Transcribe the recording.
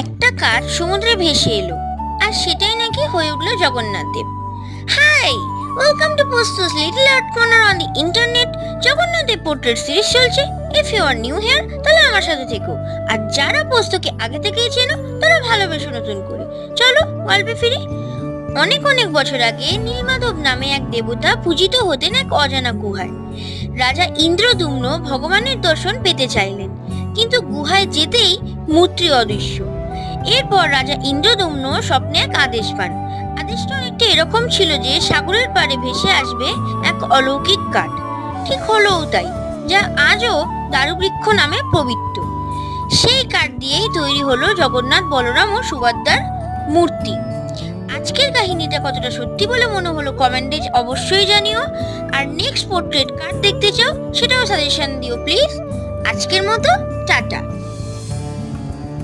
একটা কাঠ সমুদ্রে ভেসে এলো, আর সেটাই নাকি হয়ে উঠল Jagannath Dev. Hi welcome to posts little art corner on the internet Jagannath Dev portrait series চলছে। If you are new here তাহলে আমার সাথে থেকো। আর যারা পোস্তকে আগে থেকেই চেনো, তারা ভালোবেসো নতুন করে। চলো, গল্পে ফিরি। অনেক অনেক বছর আগে নীলমাধব নামে এক দেবতা পূজিত হতেন এক অজানা গুহায়। রাজা ইন্দ্রদুম্ন ভগবানের দর্শন পেতে চাইলেন। কিন্তু গুহায় যেতেই মূর্তি অদৃশ্য। এরপর রাজা ইন্দ্রদম্ন স্বপ্নে এক আদেশ পান। আদেশটা অনেকটা এরকম ছিল যে সাগরের পাড়ে ভেসে আসবে এক অলৌকিক কাঠ। ঠিক হলোও তাই, যা আজও দারুবৃক্ষ নামে পবিত্র। সেই কাঠ দিয়েই তৈরি হলো জগন্নাথ বলরাম ও সুভদ্রার মূর্তি। আজকের কাহিনীটা কতটা সত্যি বলে মনে হলো কমেন্টে অবশ্যই জানিও। আর নেক্সট পোর্ট্রেট কার্ড দেখতে চাও, সেটাও সাজেশন দিও প্লিজ আজকের মতো, টাটা।